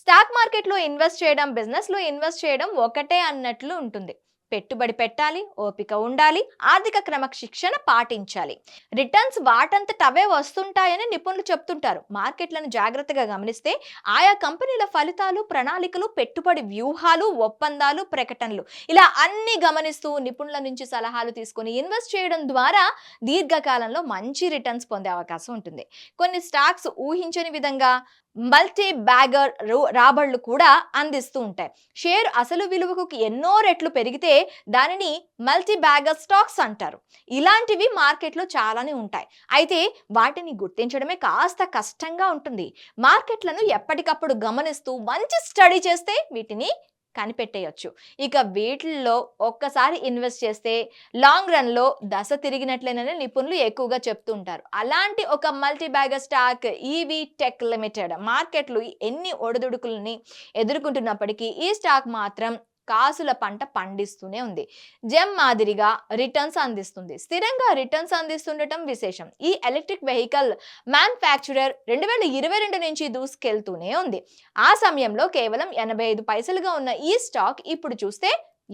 Stock మార్కెట్లో invest చేయడం బిజినెస్లో ఇన్వెస్ట్ చేయడం ఒకటే అన్నట్లు ఉంటుంది. పెట్టుబడి పెట్టాలి ఓపిక ఉండాలి ఆర్థిక క్రమశిక్షణ పాటించాలి. రిటర్న్స్ వాటంతట అవే వస్తుంటాయని నిపుణులు చెప్తుంటారు. మార్కెట్లను జాగ్రత్తగా గమనిస్తే ఆయా కంపెనీల ఫలితాలు ప్రణాళికలు పెట్టుబడి వ్యూహాలు ఒప్పందాలు ప్రకటనలు ఇలా అన్ని గమనిస్తూ నిపుణుల నుంచి సలహాలు తీసుకొని ఇన్వెస్ట్ చేయడం ద్వారా దీర్ఘకాలంలో మంచి రిటర్న్స్ పొందే అవకాశం ఉంటుంది. కొన్ని స్టాక్స్ ఊహించని విధంగా మల్టీ బ్యాగర్ రాబడులు కూడా అందిస్తూ ఉంటాయి. షేర్ అసలు విలువకు ఎన్నో రెట్లు పెరిగితే దానిని మల్టీ బ్యాగర్ స్టాక్స్ అంటారు. ఇలాంటివి మార్కెట్లో చాలానే ఉంటాయి. అయితే వాటిని గుర్తించడమే కాస్త కష్టంగా ఉంటుంది. మార్కెట్లను ఎప్పటికప్పుడు గమనిస్తూ మంచి స్టడీ చేస్తే వీటిని కనిపెట్టేయచ్చు. ఇక వీటిల్లో ఒక్కసారి ఇన్వెస్ట్ చేస్తే లాంగ్ రన్లో దశ తిరిగినట్లేనని నిపుణులు ఎక్కువగా చెప్తుంటారు. అలాంటి ఒక multi bagger stock EV tech limited మార్కెట్లు ఎన్ని ఒడిదుడుకుల్ని ఎదుర్కొంటున్నప్పటికీ ఈ స్టాక్ మాత్రం కాసుల పంట పండిస్తూనే ఉంది. జెమ్ మాదిరిగా రిటర్న్స్ అందిస్తుంది. స్థిరంగా రిటర్న్స్ అందిస్తుండటం విశేషం. ఈ ఎలక్ట్రిక్ వెహికల్ మ్యానుఫ్యాక్చరర్ రెండు వేల ఇరవై రెండు నుంచి దూసుకెళ్తూనే ఉంది. ఆ సమయంలో కేవలం ఎనభై ఐదు పైసలుగా ఉన్న ఈ స్టాక్ ఇప్పుడు చూస్తే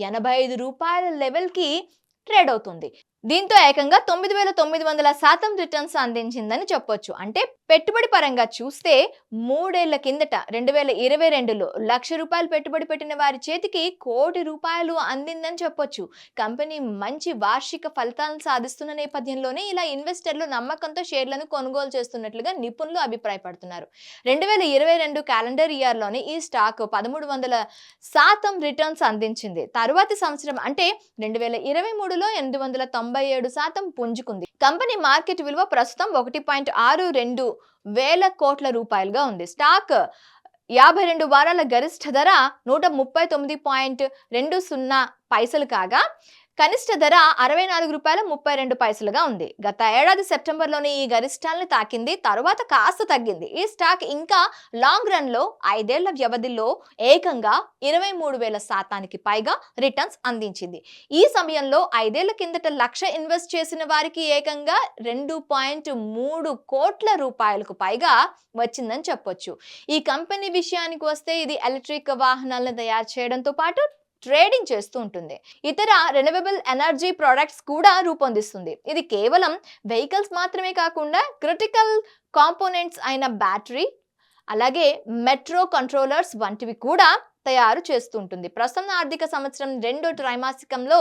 ఎనభై ఐదు రూపాయల లెవెల్కి ట్రేడ్ అవుతుంది. దీంతో ఏకంగా తొమ్మిది వేల తొమ్మిది వందల శాతం రిటర్న్స్ అందించిందని చెప్పొచ్చు. అంటే పెట్టుబడి పరంగా చూస్తే మూడేళ్ళ కిందట రెండు వేల ఇరవై రెండులో లక్ష రూపాయలు పెట్టుబడి పెట్టిన వారి చేతికి కోటి రూపాయలు అందిందని చెప్పొచ్చు. కంపెనీ మంచి వార్షిక ఫలితాలను సాధిస్తున్న నేపథ్యంలోనే ఇలా ఇన్వెస్టర్లు నమ్మకంతో షేర్లను కొనుగోలు చేస్తున్నట్లుగా నిపుణులు అభిప్రాయపడుతున్నారు. రెండు వేల ఇరవై రెండు క్యాలెండర్ ఇయర్లోనే ఈ స్టాక్ పదమూడు వందల శాతం రిటర్న్స్ అందించింది. తరువాతి సంవత్సరం అంటే రెండు వేల ఇరవై మూడులో ఎనిమిది వందల తొంభై ఏడు శాతం పుంజుకుంది. కంపెనీ మార్కెట్ విలువ ప్రస్తుతం ఒకటి పాయింట్ ఆరు రెండు వేల కోట్ల రూపాయలుగా ఉంది. స్టాక్ యాభై రెండు వారాల గరిష్ట ధర నూట ముప్పై తొమ్మిది పాయింట్ రెండు సున్నా పైసలు కాగా కనిష్ట ధర అరవై నాలుగు రూపాయల ముప్పై రెండు పైసలుగా ఉంది. గత ఏడాది సెప్టెంబర్లోనే ఈ గరిష్టాలను తాకింది తరువాత కాస్త తగ్గింది. ఈ స్టాక్ ఇంకా లాంగ్ రన్లో ఐదేళ్ళ వ్యవధిలో ఏకంగా ఇరవై మూడు వేల శాతానికి పైగా రిటర్న్స్ అందించింది. ఈ సమయంలో ఐదేళ్ళ కిందట లక్ష ఇన్వెస్ట్ చేసిన వారికి ఏకంగా రెండు పాయింట్ మూడు కోట్ల రూపాయలకు పైగా వచ్చిందని చెప్పొచ్చు. ఈ కంపెనీ విషయానికి వస్తే ఇది ఎలక్ట్రిక్ వాహనాలను తయారు చేయడంతో పాటు ట్రేడింగ్ చేస్తూ ఉంటుంది. ఇతర రెన్యూవబుల్ ఎనర్జీ ప్రొడక్ట్స్ కూడా రూపొందిస్తుంది. ఇది కేవలం వెహికల్స్ మాత్రమే కాకుండా క్రిటికల్ కాంపోనెంట్స్ అయిన బ్యాటరీ అలాగే మెట్రో కంట్రోలర్స్ వంటివి కూడా తయారు చేస్తుంటుంది. ప్రస్తుతం ఆర్థిక సంవత్సరం రెండో త్రైమాసికంలో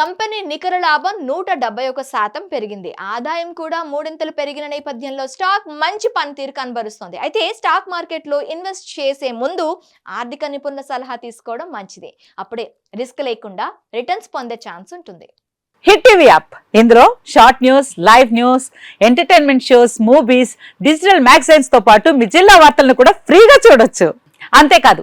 కంపెనీ నికర లాభం నూట డెబ్బై ఒక శాతం పెరిగింది. ఆదాయం కూడా మూడింతలు పెరిగిన నేపథ్యంలో స్టాక్ మంచి పనితీరు కనబరుస్తోంది. అయితే స్టాక్ మార్కెట్లో ఇన్వెస్ట్ చేసే ముందు ఆర్థిక నిపుణుల సలహా తీసుకోవడం మంచిది. అప్పుడే రిస్క్ లేకుండా రిటర్న్స్ పొందే ఛాన్స్ ఉంటుంది. Hit TV app. ఇందులో short news live news entertainment shows movies digital మ్యాగజైన్స్తో పాటు మీ జిల్లా వార్తలను కూడా ఫ్రీగా చూడొచ్చు. అంతేకాదు